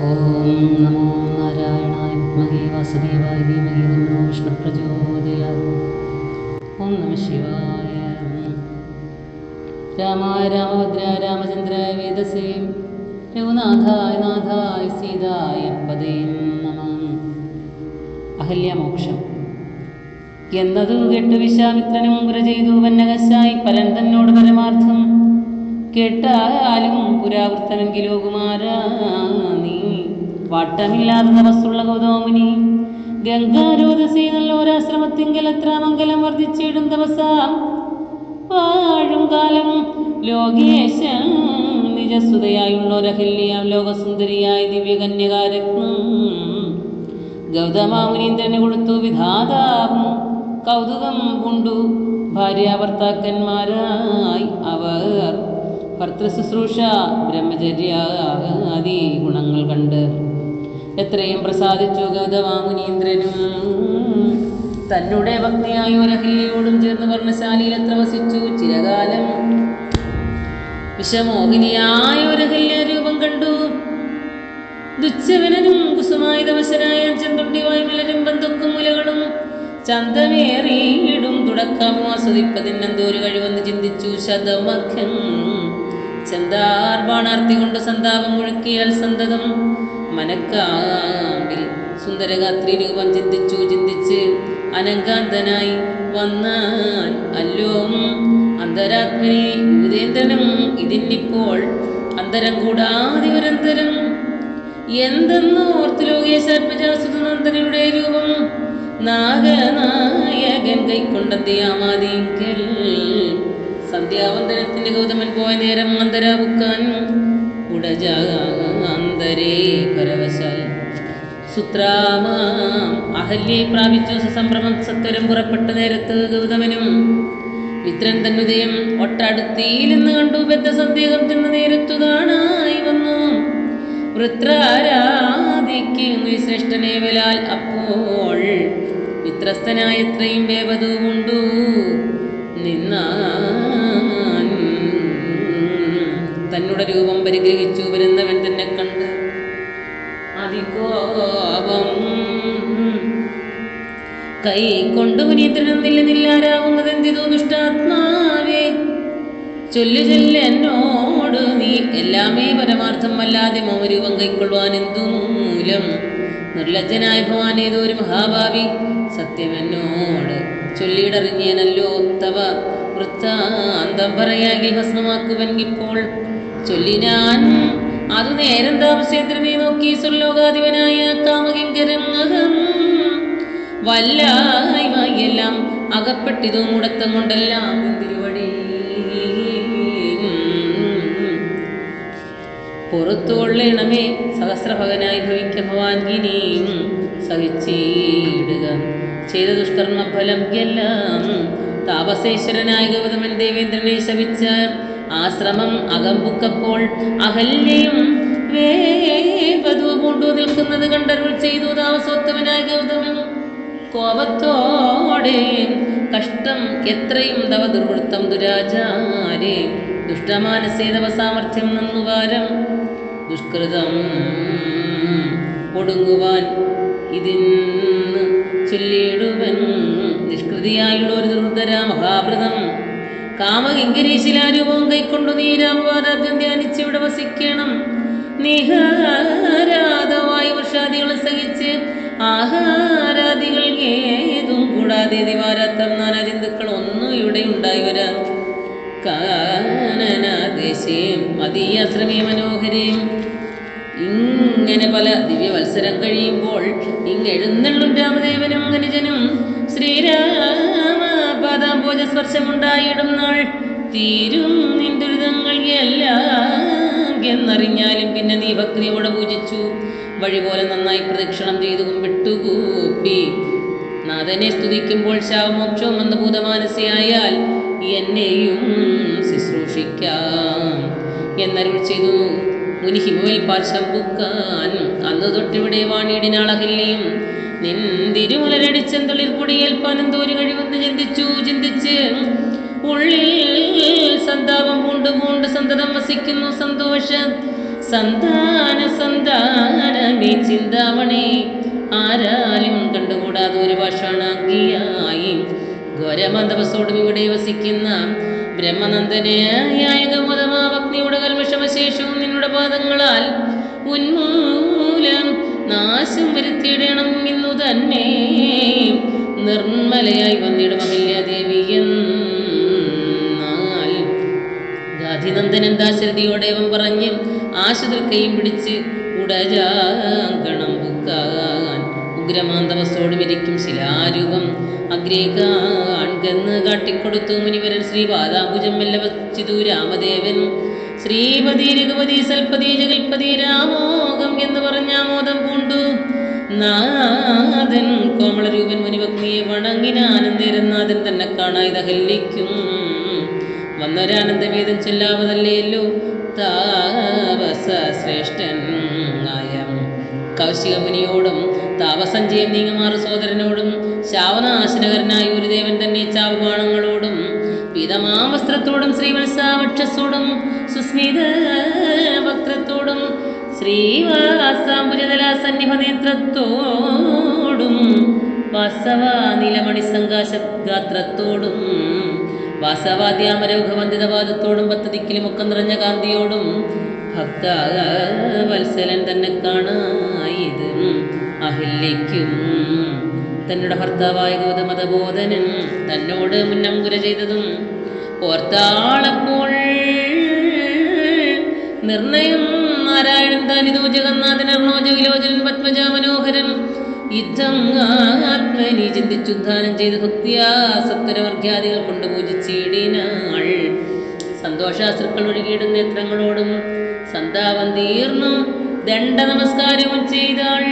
ഓം നമോ നാരായണായ വിദ്മഹേ ഓം നമ ശിവായ. രാമായ രാമഭദ്ര രാമചന്ദ്രായ അഹല്യമോക്ഷം. എന്നതു കേട്ടു വിശ്വാമിത്രനും പുര ചെയ്തു വന്നകശായി പരൻ തന്നോട് പരമാർത്ഥം. കേട്ടാലും പുരാവൃത്തമെങ്കിലോ കുമാര. നീ വാട്ടമില്ലാതെ തപസ്സുള്ള ഗൗതമുനി ഗംഗാരോധസേ നല്ലോരാശ്രമത്തിങ്കൽ എത്ര മംഗലം വർദ്ധിച്ചിടും ദിവസം. വാഴും കാലം ലോകേശ നിജസുതയായുള്ളൊരഹല്യാം ലോകസുന്ദരിയായ ദിവ്യകന്യകാരത്നം ഗൗതമാമുനീന്ദ്രന് കൊടുത്തു വിധാതാവും കൗതുകം കൊണ്ടു ഭാര്യാഭർത്താക്കന്മാരായി അവർ. ഭർത്തൃശുശ്രൂഷ ബ്രഹ്മചര്യ ആദി ഗുണങ്ങൾ കണ്ട് എത്രയും പ്രസാദിച്ചു ഗൗതമാമുനീന്ദ്രനും തന്നുടെ ഭക്തിയായ ഒരഹല്യോടും ചേർന്ന് വർണശാലയിൽ എത്ര വസിച്ചു ചിരകാലം വിഷമോഹിനിയായ ഒരഹല്യ രൂപം കണ്ടു. ദുച്ഛവനനും കുസുമായുധവശനായ ചെന്തുണ്ടിവായി മലരും ബന്ധുക്കും മുലകളും ചന്തമേറിയിടും തുടക്കം ആസ്വദിപ്പതിനെന്തോരു കഴിവെന്ന് ചിന്തിച്ചു ശതമഖ്യൻ ചെന്താർ ബാണാർത്തി കൊണ്ട് സന്താപം മുഴുക്കിയാൽ സന്തതം. മനക്കാമ്പിൽ സുന്ദരഗാത്രി രൂപം ചിന്തിച്ചു ചിന്തിച്ച് അനങ്കാന്തനായി വന്നാൽ അല്ലോ അന്തരാത്മനി യുവതേന്ദ്രനും ഇതിന്നിപ്പോൾ അന്തരം കൂടാതെ ഒരന്തരം. എന്തെന്ന് ഓർത്തു ലോകേശാത്മജാസുതനന്ദനയുടെ രൂപം. നാഗനായകൻ കൈക്കൊണ്ടെത്തിയാമാതിങ്കൽ സന്ധ്യാവന്തനത്തിന്റെ ഗൗതമൻ പോയ നേരം അന്തരാവുക്കാൻ ഉടജാന്തരേ പരവശാൽ. സുത്രാമാം അഹല്യെ പ്രാപിച്ചു സസംഭ്രമം സത്വരം പുറപ്പെട്ട നേരത്ത് ഗൗതമനും മിത്രൻ തന്നുദയം ഒട്ടടുത്തിയിലെന്ന് കണ്ടു. ബദ്ധ സന്ദേഹം ചെന്ന നേരത്തു കാണായി വന്നു. വൃത്രാരാധിക്ക് ശ്രേഷ്ഠനേവലാൽ അപ്പോൾ. മിത്രസ്ഥനായ എത്രയും വേവതു കൊണ്ടു. നിന്നാൻ. തന്നുടെ രൂപം പരിഗ്രഹിച്ചു വരുന്നവൻ തന്നെ കണ്ട് അതികോപം. കൈ കൊണ്ട് എന്തിതു ദുഷ്ടാത്മാവേ? ചൊല്ലു ചൊല്ല എന്നോട് നീ എല്ലാമേ പരമാർത്ഥം അല്ലാതെ മൗരൂപം കൈക്കൊള്ളുവാൻ എന്തു മൂലം നിർലജ്ജനായ ഭവാൻ ഏതോ ഒരു മഹാഭാവി സത്യമെന്നോട് ചൊല്ലിയിടറിഞ്ഞേനല്ലോ തവ വൃത്താന്തം പറയാകിൽ ഇപ്പോൾ. ചൊല്ലിനാൻ അത് നേരം താമസേന്ദ്രനെ നോക്കി സുല്ലോകാധിപനായ കാമകിങ്കരം അഹം. വല്ലായ്മയെല്ലാം അകപ്പെട്ടിതു മുടത്തം കൊണ്ടെല്ലാം തിരുവടി പുറത്തുകൊള്ളണമേ സഹസ്രഭകനായി ഭവിക്ക ഭവാൻ ഇനിയും സഹിച്ചിടുക. ചെയ്ത ദുഷ്കർമ്മ ഫലം എല്ലാം താപസേശ്വരനായ ഗൗതമൻ ദേവേന്ദ്രനെ ശവിച്ച ആശ്രമം അകമ്പുക്കപ്പോൾ അഹല്യയും വേപതു നിൽക്കുന്നത് കണ്ടരുൾ ചെയ്തു താമസോത്തമനായ ഗൗതമൻ. കോപത്തോടെ കഷ്ടം എത്രയും തവ ദുർവൃത്തം ദുരാചാരേ ദുഷ്ടമാനസേ തവ സാമർഥ്യം നന്നുവാരം ദുഷ്കൃതം ഒടുങ്ങുവാൻ ഇതിന്ന് ചൊല്ലിയിടുവൻ നിഷ്കൃതിയായുള്ള ഒരു ദുർധര മഹാഭൃതം കാമകിങ്കരീശിലാരൂപവും കൈക്കൊണ്ടു നീ രാമവാദാബ്ജം ധ്യാനിച്ച് ഇവിടെ വസിക്കണം. നിഹാരാധവായി വർഷാദികളെ സഹിച്ച് ആഹാരാദികൾ ഏതും കൂടാതെ ദിവാരാത്തം നാനാജന്തുക്കൾ ഒന്നും ഇവിടെ ഉണ്ടായി വരാം കാനനാദേശേ മതീയാശ്രമേ മനോഹരേം. ഇങ്ങനെ പല ദിവ്യ മത്സരം കഴിയുമ്പോൾ ഇങ്ങെഴുന്നള്ളും രാമദേവനും അനുജനും ശ്രീരാമ പാദാംബോജ സ്പർശമുണ്ടായിടും നാൾ. തീരും നിന്ദുരിതങ്ങൾ എല്ലാം എന്നറിഞ്ഞാലും പിന്നെ നീ ഭക്തിയോടെ പൂജിച്ചു. വഴി പോലെ നന്നായി പ്രദക്ഷിണം ചെയ്തു വിട്ടുകൂപ്പി നാഥനെ സ്തുതിക്കുമ്പോൾ ശാവമോക്ഷവും എന്ന ഭൂതമാനസിയായാൽ എന്നെയും ശുശ്രൂഷിക്കാം. എന്നരുൾ ചെയ്തു. മുനി ഹിമവൽ പുക്കാൻ. അന്ന് തൊട്ടിവിടെ വാണിയിടിനാളകല്ലിയും നിന്തിരുമുലരടിച്ചെന്തളിർ കുടിയേൽപ്പാനും തോരു കഴിവെന്ന് ചിന്തിച്ചു ചിന്തിച്ച്. ഉള്ളിൽ സന്താപം പൂണ്ട് പൂണ്ട് സന്തതം വസിക്കുന്നു സന്തോഷ. സന്താന സന്താനമേ ചിന്താവണേ ആരാലും കണ്ടുകൂടാതെ ഒരു ഭാഷാണാങ്കിയായി ഘോരമന്തപസോടും ഇവിടെ വസിക്കുന്ന ബ്രഹ്മനന്ദനായ ഭക്തിയുടെ കൽമഷമശേഷവും നിന്നുടെ പാദങ്ങളാൽ ഉന്മൂലം നാശം വരുത്തിയിടണം ഇന്നു തന്നെ. നിർമ്മലയായി വന്നിടും അഹല്യാദേവി എന്നാൽ. ഗാധിനന്ദനൻ ദാശരഥിയോടേവം പറഞ്ഞ് ആശുതൃക്കയും പിടിച്ച് ഉടജാങ്കണം ബുക്കാൻ ഉഗ്രമാന്തവസോടും ഇരിക്കും ശിലാരൂപം. അഗ്രേകാൺകെന്ന് കാട്ടിക്കൊടുത്തു മുനിവരൻ ശ്രീ പാദാംബുജം മെല്ലെ വച്ചിതു രാമദേവൻ. ശ്രീപതി രഘുപതി സൽപതി ജഗൽപതി രാമോകം എന്ന് പറഞ്ഞാമോദം പൂണ്ടു. നാഥൻ കോമളരൂപൻ മുനിഭക്തിയെ വണങ്ങിനാനന്ദേരൻ നാഥൻ തന്നെ കാണാതെ ഹല്ലിക്കും വന്നൊരാനന്ദവേദം ചൊല്ലാവതല്ലേല്ലോ? താപസ ശ്രേഷ്ഠൻ ആയ കൗശികമുനിയോടും താപസഞ്ജയം നീങ്ങമാറ സോദരനോടും ശാവനാശനകരനായ ഒരു ദേവൻ തന്നെ ചാവുബാണങ്ങളോടും പീതമാവസ്ത്രത്തോടും ശ്രീവത്സാവക്ഷസോടും സുസ്മിത വക്രത്തോടും ശ്രീവാസാംബുജതല സന്നിഹ നേത്രത്തോടും വാസവ നീലമണി സങ്കാശഗാത്രത്തോടും വാസവാദ്യാമരൗഘവന്ദിതവാദത്തോടും പദ്ധതിക്കിലും ഒക്കെ നിറഞ്ഞ കാന്തിയോടും ഭക്ത വത്സലൻ തന്നെ കാണായത് അഹില്യയ്ക്കും. തന്നുടെ ഭർത്താവായ ഗൗതമതബോധനൻ തന്നോട് മുന്നംകുര ചെയ്തതും ഓർത്താളപ്പോൾ നിർണയം നാരായണൻ താനിതോ ജഗന്നാഥൻ അർണോജ വിലോചനൻ പത്മജ മനോഹരൻ യുദ്ധം ആത്മനി ചിന്തിച്ചുദ്ധാനം ചെയ്ത് ഭക്തിയാ സത്വരവർഗ്യാദികൾ കൊണ്ട് പൂജിച്ചിടിനാൾ. സന്തോഷാശ്രുക്കൾ ഒഴുകിയിടുന്ന നേത്രങ്ങളോടും സന്താപം തീർന്നു. ദണ്ഡ നമസ്കാരവും ചെയ്താൾ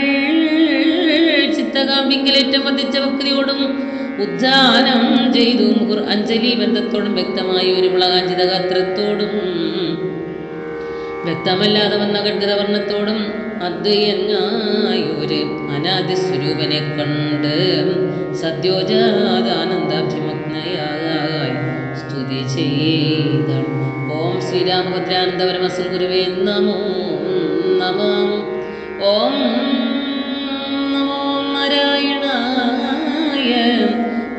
ചിത്തകാമ്പിങ്കലേറ്റം വധിച്ച ഭക്തിയോടും ഉദ്ധാനം ചെയ്തു. മുഹുർ അഞ്ജലി ബന്ധത്തോടും വ്യക്തമായി ഒരു വിളകാഞ്ചിത ഗാത്രത്തോടും വ്യക്തമല്ലാതെ വന്ന ഖഡ്ഗതവർണത്തോടും അദ്വയനായൊരു അനാദി സ്വരൂപനെ കണ്ട് സദ്യോജാതാനന്ദാഭിമഗ്നയായി സ്തുതി ചെയ്ത ഓം ശ്രീരാമഭദ്രാനന്ദപരമസുൽ ഗുരുവേ നമോ നമോ. ഓം നമോ നാരായണായ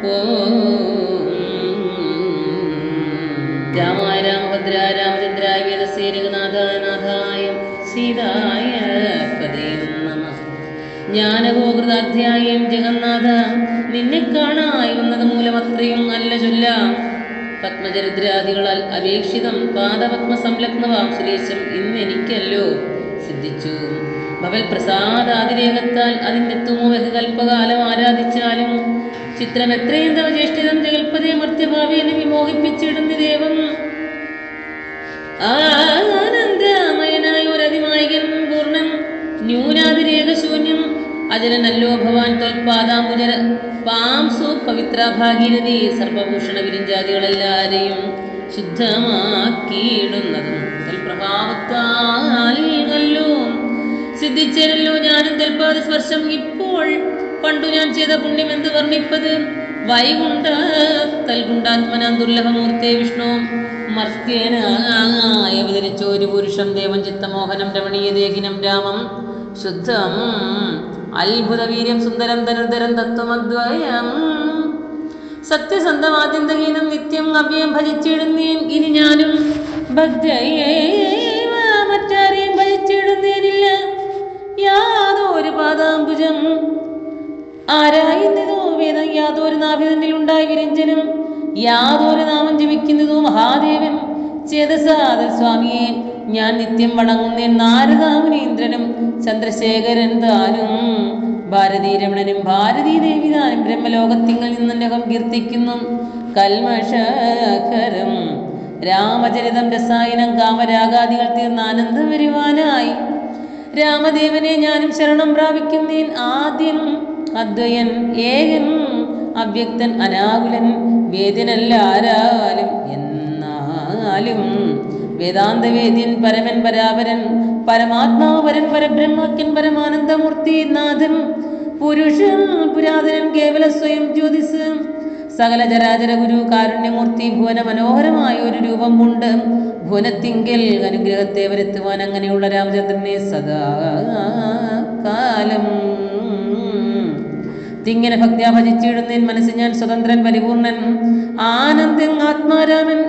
ഓം. രാമായ രാമഭദ്ര രാമചന്ദ്രായ വേദസേ സീതായ പദേ നമ. ജ്ഞാനഗോകൃതാധ്യായം ജഗന്നാഥ. നിന്നെ കാണായി വന്നത് മൂലമത്രയും നല്ല ചൊല്ലാം. പത്മചരിദ്രാദികളാൽ അപേക്ഷിതം പാദപത്മ സംലഗ്ന വാംശ്ലേഷം ഇന്ന് എനിക്കല്ലോ സിദ്ധിച്ചു. ഭവൽ പ്രസാദാതിരേകത്താൽ അതിനെത്തുമോ തുമോ ബഹുകൽപ്പകാലം ആരാധിച്ചാലും? ചിത്രം എത്രയും തവ ജ്യേഷ്ഠിതം ജഗൽപതേ മർത്യഭാവേനെ വിമോഹിപ്പിച്ചിടുന്ന ദേവം. ആനന്ദമയനായ ഒരു അതിമായകൻ പൂർണൻ ന്യൂനാതിരേകശൂന്യം അജലനല്ലോ ഭവാൻ തൊൽപാദാംബുജര പാംസു പവിത്ര ഭാഗീരഥി സർവഭൂഷണ വിരിഞ്ചാദികളെല്ലാരെയും ശുദ്ധമാക്കിയിടുന്നതും തൽപ്രഭാവത്താൽ സിദ്ധിച്ചേരല്ലോ ഞാനും തൽപാദ സ്പർശം. ഇപ്പോൾ പണ്ടു ഞാൻ ചെയ്ത പുണ്യം എന്ത് വർണിപ്പത്? വൈകുണ്ട തൽകുണ്ടാത്മനാം ദുർലഭമൂർത്തേ വിഷ്ണു. മർത്യനായി അവതരിച്ച ഒരു പുരുഷം ദേവം ചിത്തമോഹനം രമണീയ ദേഹിനം രാമം ശുദ്ധം അത്ഭുത വീര്യം സുന്ദരം ധനുർധരം തത്വമദ്വയം. സത്യസന്ധമാദ്യന്തഹീനം നിത്യം അവ്യം ഭജിച്ചിടുന്നേൻ ഇനി ഞാനും ഭക്തയേവ മറ്റാരെയും ഭജിച്ചിടുന്നേനില്ല. യാതൊരു പാദാംബുജം. ആരായുന്നതോ വേദം യാതൊരു നാഭിതന്നിൽ ഉണ്ടായി വിരഞ്ജനം. യാതൊരു നാമം ജപിക്കുന്നതോ മഹാദേവൻ. ചേതസാദൽ സ്വാമിയെ ഞാൻ നിത്യം വണങ്ങുന്ന നാരദാമുനീന്ദ്രനും ചന്ദ്രശേഖരൻ താനും. ഭാരതീരമണനും ഭാരതീ ദേവി താനും ബ്രഹ്മലോകത്തിങ്ങൾ നിന്നകം കീർത്തിക്കുന്നു. കൽമഷകരം രാമചരിതം രസായനം കാമരാഗാദികൾ തീർന്ന ആനന്ദം വരുവാനായി. രാമദേവനെ ഞാനും ശരണം പ്രാപിക്കുന്നേൻ ആദ്യം അദ്വയൻ ഏകൻ അവ്യക്തൻ അനാകുലൻ വേദനല്ലാരാലും എന്നാലും വേദാന്തവേദ്യൻ പരമൻ പരാപരൻ പരമാത്മാവരൻ പരബ്രഹ്മാക്യൻ പരമാനന്ദമൂർത്തി നാഥൻ പുരുഷൻ പുരാതനൻ കേവല സ്വയം ജ്യോതിസ് സകല ചരാചര ഗുരു കാരുണ്യമൂർത്തി ഭുവന മനോഹരമായ ഒരു രൂപം കൊണ്ട് ഭുവനത്തിങ്കൽ അനുഗ്രഹത്തെ വരുത്തുവാൻ അങ്ങനെയുള്ള രാമചന്ദ്രനെ സദാ കാലം. തിങ്ങനെ ഭക്തിയാ ഭജിച്ചിടുന്നേൻ മനസ്സ് ഞാൻ സ്വതന്ത്രൻ പരിപൂർണൻ. ആനന്ദൻ ആത്മാരാമൻ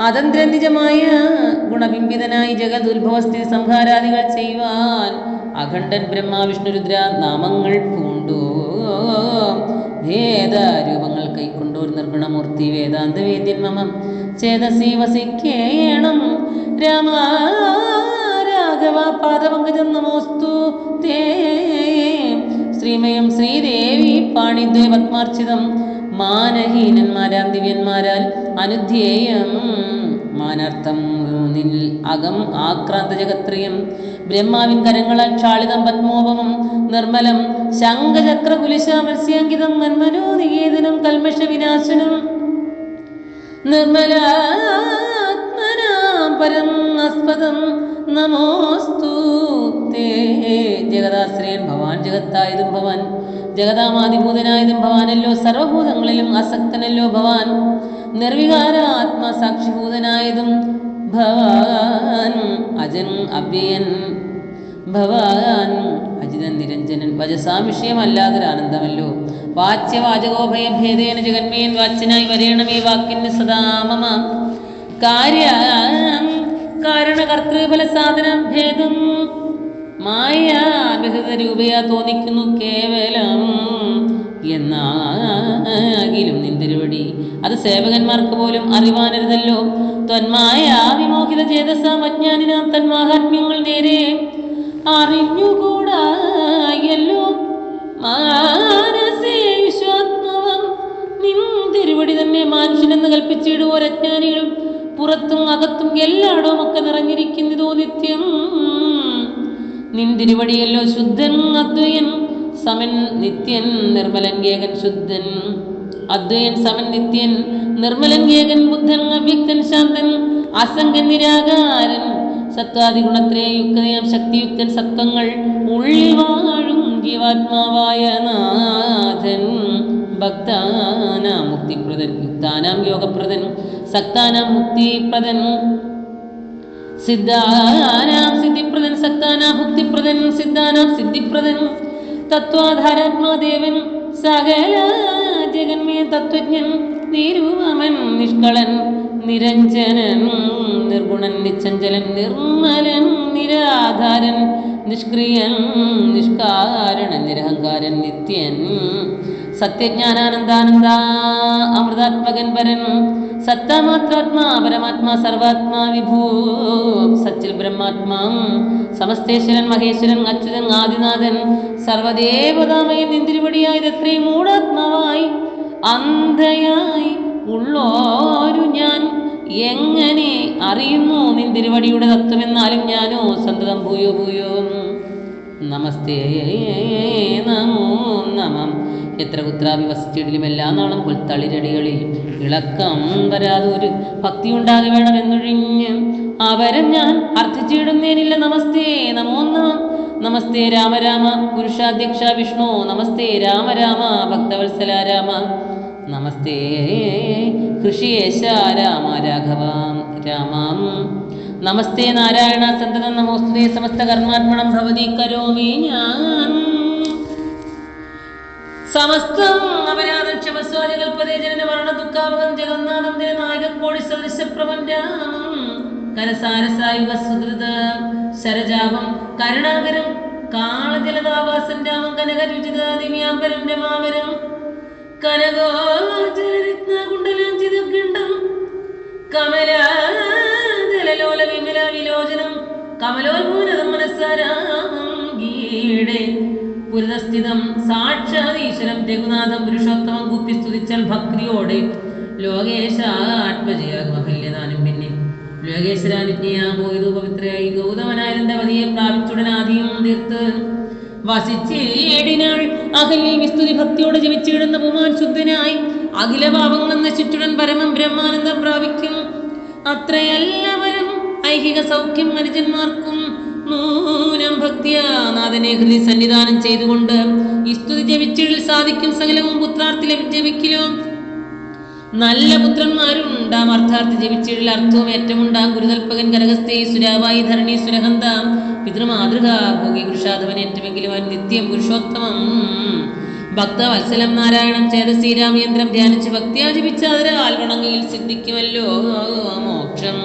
അതന്ത്ര നിജമായ ഗുണബിംബിതനായി ജഗത് ഉത്ഭവസ്ഥിതി സംഹാരാദികൾ ചെയ്യുവാൻ അഖണ്ഡൻ ബ്രഹ്മാവിഷ്ണുരുദ്ര നാമങ്ങൾ പൂണ്ടു. ഭേദരൂപങ്ങൾ ഒരു നിർഗുണമൂർത്തി വേദാന്ത വേദ്യൻ മമം. ചേതസി വസിക്കേണം. രാമ രാഘവ പാദപങ്കജം നമോസ്തു തേ. ശ്രീമയം ശ്രീദേവി പാണിദ്വയ പത്മാർച്ചിതം. മാനഹീനന്മാരാം ദിവ്യന്മാരാൽ അനുധ്യേയം. മാനാർത്ഥം നിൽ അകം ആക്രാന്ത ജഗത്രിയം ബ്രഹ്മാവിൻ കരങ്ങളാൽ ക്ഷാളിതം പത്മോപമം. നിർമ്മലം ശംഖചക്ര കുലിശാമത്സ്യാങ്കിതം മന്മനോ നികേതനം കൽമഷ വിനാശനം നിർമ്മലാത്മനാം പരം അസ്പദം. നമോസ്തു ജഗദാശ്രയൻ ഭവാൻ ജഗത്തായതും ഭവാൻ. ജഗതാമാതിഭൂതനായതും ഭവാനല്ലോ സർവഭൂതങ്ങളിലും അസക്തനല്ലോ ഭവാൻ. നിർവികാര ആത്മസാക്ഷിഭൂതനായതും ഭവാൻ അജൻ അവ്യയൻ ഭവാൻ അജിതൻ നിരഞ്ജനൻ. വജസാം വിഷയമല്ലാതൊരാനന്ദമല്ലോ വാച്യവാചകോഭയഭേദേന ജഗന്മേൻ വാച്യനായി വരേണമേ വാക്കിന് സദാമമ കാര്യ കാരണകർത്തൃഫല സാധന ഭേദം മായ ബഹുത രൂപയാ തോന്നിക്കുന്നു കേവലം എന്നാകിലും നിന്തിരുവടി അത് സേവകന്മാർക്ക് പോലും അറിവാനരുതല്ലോ. ത്വന്മായ വിമോഹിത ചേതസാം അജ്ഞാനിനാം തന്മാഹാത്മ്യങ്ങൾ നേരെ. അറിഞ്ഞുകൂടായല്ലോ മാനസേ തന്നെ മനുഷ്യനെന്ന് കൽപ്പിച്ചിടുവോർ അജ്ഞാനികൾ പുറത്തും അകത്തും എല്ലായിടവും ഒക്കെ നിറഞ്ഞിരിക്കുന്നതോ നിത്യം. നിൻ തിരുവടിയല്ലോ ശുദ്ധൻ അദ്വയൻ. സമൻ നിത്യൻ നിർമ്മലൻ ഏകൻ ശുദ്ധൻ. അദ്വയൻ സമൻ നിത്യൻ നിർമ്മലൻ ഏകൻ ബുദ്ധൻ അവ്യക്തൻ ശാന്തൻ. അസംഗൻ നിരാകാരൻ. സത്വാദി ഗുണത്രേ യുക്തയാം ശക്തിയുക്തൻ സത്വങ്ങൾ ഉള്ളിൽ വാഴും ജീവാത്മാവായ നാഥൻ. ഭക്താനാം മുക്തിപ്രദൻ യുക്താനാം യോഗപ്രദൻ സക്താനാം മുക്തിപ്രദൻ. സിദ്ധാനാം സിദ്ധിപ്രദൻ സക്താനാം മുക്തിപ്രദൻ സിദ്ധാനാം സിദ്ധിപ്രദൻ. തത്വാധാരാത്മാദേവൻ സകല ജഗന്മേ തത്വജ്ഞൻ നിരൂപമൻ നിഷ്കളൻ നിരഞ്ജനൻ നിർഗുണൻ നിച്ചഞ്ചലൻ നിർമ്മലൻ നിരാധാരൻ നിഷ്ക്രിയൻ നിഷ്കാരണൻ നിരഹങ്കാരൻ നിത്യൻ സത്യജ്ഞാനാനന്ദാനന്ദ അമൃതാത്മകൻ പരൻ സത്തമാത്രാത്മാ പരമാത്മാ സർവാത്മാ വിഭൂ സച്ചിൽ ബ്രഹ്മാത്മാ സമസ്തേശ്വരൻ മഹേശ്വരൻ അച്യുതൻ ആദിനാഥൻ സർവദേവതാമയൻ നിന്തിരുപടിയായി എത്രയും മൂടാത്മാവായി അന്ധയായി ഉള്ളോരു ഞാൻ എങ്ങനെ അറിയുന്നു നിന്തിരുവടിയുടെ തത്വമെന്നാലും ഞാനോ സന്തതം ഭൂയോ ഭൂയോ നമസ്തേ നമോ നമം. എത്ര കുത്രാവി വസിച്ചിടിലും എല്ലാ നാളും പുൽത്തളിരടികളിൽ ഇളക്കം വരാതെ ഒരു ഭക്തി ഉണ്ടാകെ വേണമെന്നൊഴിഞ്ഞ് അവരം ഞാൻ അർത്ഥിച്ചിടുന്നേനില്ല. നമസ്തേ നമോ നമം. നമസ്തേ രാമ രാമ പുരുഷാധ്യക്ഷ വിഷ്ണു. നമസ്തേ രാമ രാമ ഭക്തവത്സല രാമ. നമസ്തേ കൃഷിയേശ രാമ രാഘവ രാമാം. നമസ്തേ നാരായണ സന്തതം നമോസ്തുതേ സമസ്ത കർമാത്മണം ഭവതി കരോമി ഞാൻ. സമസ്തം അപരാധം ക്ഷമസ്വാജ കൽപ്പതേ ജനന മരണ ദുഃഖാവകം ജഗന്നാഥം ദിന നായക കോടി സദൃശ പ്രപഞ്ചം കരസാരസായുഗ സുഹൃത ശരജാപം കരുണാകരം സാക്ഷാത് ഈശ്വരം രഘുനാഥം പുരുഷോത്തമം കുപ്പി സ്തുതിച്ചാൽ ഭക്തിയോടെ ലോകേശാത്മജയാത്മഹല്യദാനം പിന്നെ ലോകേശ്വരാനുജ്ഞയാ പോയതു പവിത്രയായി. ഗൗതമനായ തന്റെ പതിയെ പ്രാപിച്ചുടനാദിയും തീർത്ത് വസിച്ചേടിനാൾ അകലിൽ വിസ്തുതി ഭക്തിയോടെ ജപിച്ചിടുന്ന പുമാൻ ശുദ്ധനായി അഖില പാപങ്ങൾ നശിച്ചുടൻ പരമം ബ്രഹ്മാനന്ദം പ്രാപിക്കും. അത്രയല്ലവരും ഐഹിക സൗഖ്യം മനുജന്മാർക്കും മൂനം ഭക്തിയാ നാഥനെ സന്നിധാനം ചെയ്തുകൊണ്ട് ഈ സ്തുതി ജപിച്ചിടിൽ സാധിക്കും. സകലവും പുത്രാർത്ഥി ജപിക്കലും. നല്ല പുത്രന്മാരുണ്ടാം അർത്ഥാർത്ഥി ജപിച്ചിടിൽ അർത്ഥവും ഏറ്റമുണ്ടാം ഗുരുതൽപ്പകൻ കരകസ്ഥേ സുരാവായി ധരണി സുരഹന്താം. പിതൃമാതൃക ഭോഗി പുരുഷാധവൻ ഏറ്റുമെങ്കിലും അവൻ നിത്യം പുരുഷോത്തമം. ഭക്തവത്സലം നാരായണം ചേത ശ്രീരാമയന്ത്രം ധ്യാനിച്ച് ഭക്തിയാചിപ്പിച്ച അതിരാൽ വണങ്ങിയിൽ സിദ്ധിക്കുമല്ലോ. മോക്ഷം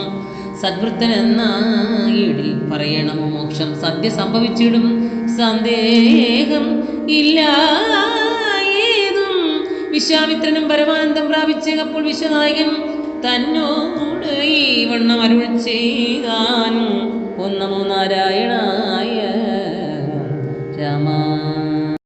സദ്വൃത്തനെന്നായിടിൽ പറയണമോ മോക്ഷം? സദ്യ സംഭവിച്ചിടും സന്ദേഹം ഇല്ല വിശ്വാമിത്രനും പരമാനന്ദം പ്രാപിച്ച് അപ്പോൾ വിശ്വനായകൻ തന്നോട് ഈ വണ്ണം അരുൾ ചെയ്താനും ഒന്നമോ നാരായണായ രാമ